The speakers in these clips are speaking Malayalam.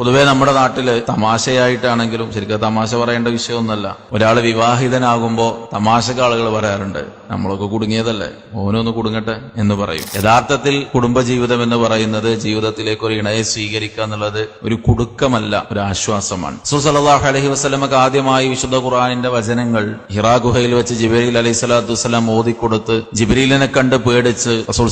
പൊതുവേ നമ്മുടെ നാട്ടിൽ തമാശയായിട്ടാണെങ്കിലും ശരിക്കും തമാശ പറയേണ്ട വിഷയമൊന്നുമല്ല. ഒരാൾ വിവാഹിതനാകുമ്പോൾ തമാശക്ക് ആളുകൾ പറയാറുണ്ട്. നമ്മളൊക്കെ കുടുങ്ങിയതല്ലേ? ഓനൊന്ന് കുടുങ്ങട്ടെ എന്ന് പറയും. യഥാർത്ഥത്തിൽ കുടുംബജീവിതം എന്ന് പറയുന്നത് ജീവിതത്തിലേക്ക് ഒരു ഇണയെ സ്വീകരിക്കുക എന്നുള്ളത് ഒരു കുടുക്കമല്ല ഒരു ആശ്വാസമാണ്. സുസലാഹ് അലഹി വസ്ലമക്ക് ആദ്യമായി വിശുദ്ധ ഖുറാനിന്റെ വചനങ്ങൾ ഹിറാ ഗുഹയിൽ വെച്ച് ജിബരീൽ അലൈഹി സ്വലാത്തു വസ്സലാം ഓതിക്കൊടുത്ത് ജിബരീലിനെ കണ്ട് പേടിച്ച് റസൂൽ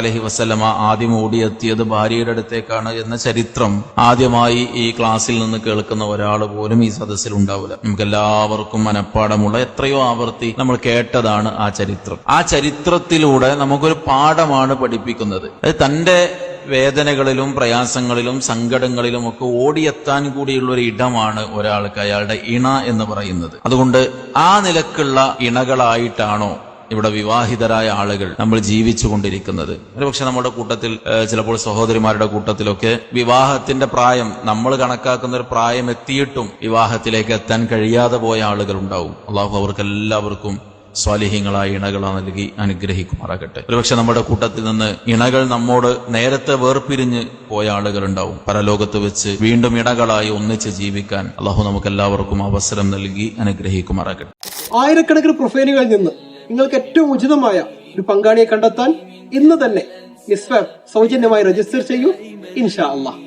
അലഹി വസ്ലമ ആദ്യം ഓടിയെത്തിയത് ഭാര്യയുടെ അടുത്തേക്കാണ് എന്ന ചരിത്രം ആദ്യമായി ഈ ക്ലാസ്സിൽ നിന്ന് കേൾക്കുന്ന ഒരാൾ പോലും ഈ സദസ്സിൽ ഉണ്ടാവില്ല. നമുക്ക് എല്ലാവർക്കും മനഃപ്പാടമുള്ള എത്രയോ ആവർത്തി നമ്മൾ കേട്ടതാണ് ആ ചരിത്രം. ആ ചരിത്രത്തിലൂടെ നമുക്കൊരു പാഠമാണ് പഠിപ്പിക്കുന്നത്. തന്റെ വേദനകളിലും പ്രയാസങ്ങളിലും സങ്കടങ്ങളിലും ഒക്കെ ഓടിയെത്താൻ കൂടിയുള്ള ഒരു ഇടമാണ് ഒരാൾക്ക് അയാളുടെ ഇണ എന്ന് പറയുന്നത്. അതുകൊണ്ട് ആ നിലക്കുള്ള ഇണകളായിട്ടാണോ ഇവിടെ വിവാഹിതരായ ആളുകൾ നമ്മൾ ജീവിച്ചു കൊണ്ടിരിക്കുന്നത്. ഒരുപക്ഷെ നമ്മുടെ കൂട്ടത്തിൽ ചിലപ്പോൾ സഹോദരിമാരുടെ കൂട്ടത്തിലൊക്കെ വിവാഹത്തിന്റെ പ്രായം നമ്മൾ കണക്കാക്കുന്ന ഒരു പ്രായം എത്തിയിട്ടും വിവാഹത്തിലേക്ക് എത്താൻ കഴിയാതെ പോയ ആളുകൾ ഉണ്ടാവും. അള്ളാഹു അവർക്ക് എല്ലാവർക്കും സ്വാലിഹ്യങ്ങളായ ഇണകൾ നൽകി അനുഗ്രഹിക്കുമാറാകട്ടെ. ഒരുപക്ഷെ നമ്മുടെ കൂട്ടത്തിൽ നിന്ന് ഇണകൾ നമ്മോട് നേരത്തെ വേർപിരിഞ്ഞ് പോയ ആളുകളുണ്ടാവും. പരലോകത്ത് വെച്ച് വീണ്ടും ഇണകളായി ഒന്നിച്ച് ജീവിക്കാൻ അള്ളാഹു നമുക്ക് എല്ലാവർക്കും അവസരം നൽകി അനുഗ്രഹിക്കുമാറാകട്ടെ. ആയിരക്കണക്കിന് പ്രൊഫൈലുകളിൽ നിന്ന് നിങ്ങൾക്ക് ഏറ്റവും ഉചിതമായ ഒരു പങ്കാളിയെ കണ്ടെത്താൻ ഇന്ന് തന്നെ സൗജന്യമായി രജിസ്റ്റർ ചെയ്യൂ ഇൻഷാ അള്ളാഹ്.